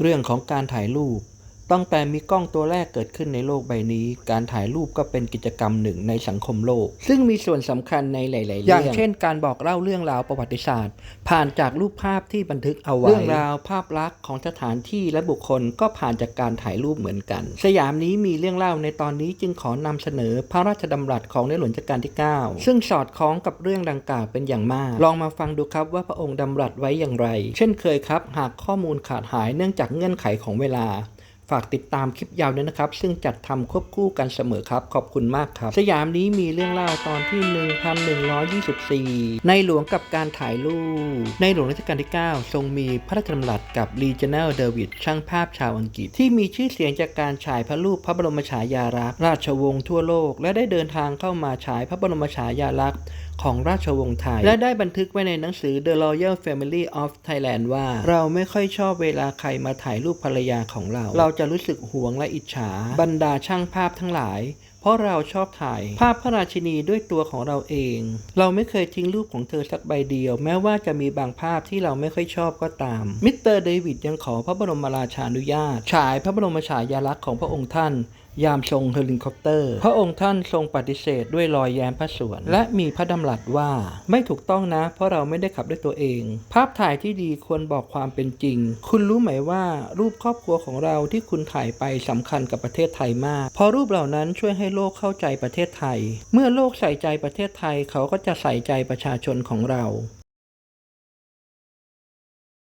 เรื่องของการถ่ายรูป ตั้งแต่มีกล้องตัวแรกเกิดขึ้นในโลกใบนี้ การถ่ายรูปก็เป็นกิจกรรมหนึ่งในสังคมโลก ซึ่งมีส่วนสำคัญในหลาย ๆ เรื่อง อย่างเช่นการบอกเล่าเรื่องราวประวัติศาสตร์ ผ่านจากรูปภาพที่บันทึกเอาไว้ เรื่องราวภาพลักษณ์ของสถานที่และบุคคลก็ผ่านจากการถ่ายรูปเหมือนกัน สยามนี้มีเรื่องเล่าในตอนนี้จึงขอนำเสนอพระราชดำรัสของในหลวงรัชกาลที่ 9 ซึ่งสอดคล้องกับเรื่องดังกล่าวเป็นอย่างมาก ลองมาฟังดูครับว่าพระองค์ดำรัสไว้อย่างไร เช่นเคยครับ หากข้อมูลขาดหายเนื่องจากเงื่อนไขของเวลา ฝากติดตามคลิปยาวด้วยนะครับ ซึ่งจัดทำควบคู่กันเสมอครับ ขอบคุณมากครับ สยามนี้มีเรื่องเล่าตอนที่ 1124 ในหลวงกับการถ่ายรูป ในหลวงรัชกาลที่ 9 ทรงมีพระราชดำรัสกับ Regional David ช่างภาพชาวอังกฤษ ที่มีชื่อเสียงจากการฉายพระรูปพระบรมฉายาลักษณ์ราชวงศ์ทั่วโลก และได้เดินทางเข้ามาฉายพระบรมฉายาลักษณ์ ของราชวงศ์ไทย และได้บันทึกไว้ในหนังสือ The Royal Family of Thailand ว่า เราไม่ค่อยชอบเวลาใครมาถ่ายรูปภรรยาของเรา เราจะรู้สึกหวงและอิจฉา บรรดาช่างภาพทั้งหลายเพราะเราชอบถ่าย ภาพพระราชินีด้วยตัวของเราเอง เราไม่เคยทิ้งรูปของเธอสักใบเดียว แม้ว่าจะมีบางภาพที่เราไม่ค่อยชอบก็ตาม มิสเตอร์เดวิดยังขอพระบรมราชานุญาต ฉายพระบรมฉายาลักษณ์ของพระองค์ท่านยามทรงเฮลิคอปเตอร์ พระองค์ท่านทรงปฏิเสธด้วยรอยแย้มพระสวน และมีพระดำรัสว่าไม่ถูกต้องนะ เพราะเราไม่ได้ขับด้วยตัวเอง ภาพถ่ายที่ดีควรบอกความเป็นจริง คุณรู้ไหมว่ารูปครอบครัวของเราที่คุณถ่ายไปสำคัญกับประเทศไทยมากเพราะรูปเหล่านั้นช่วยให้โลกเข้าใจประเทศไทย เมื่อโลกใส่ใจประเทศไทยเขาก็จะใส่ใจประชาชนของเรา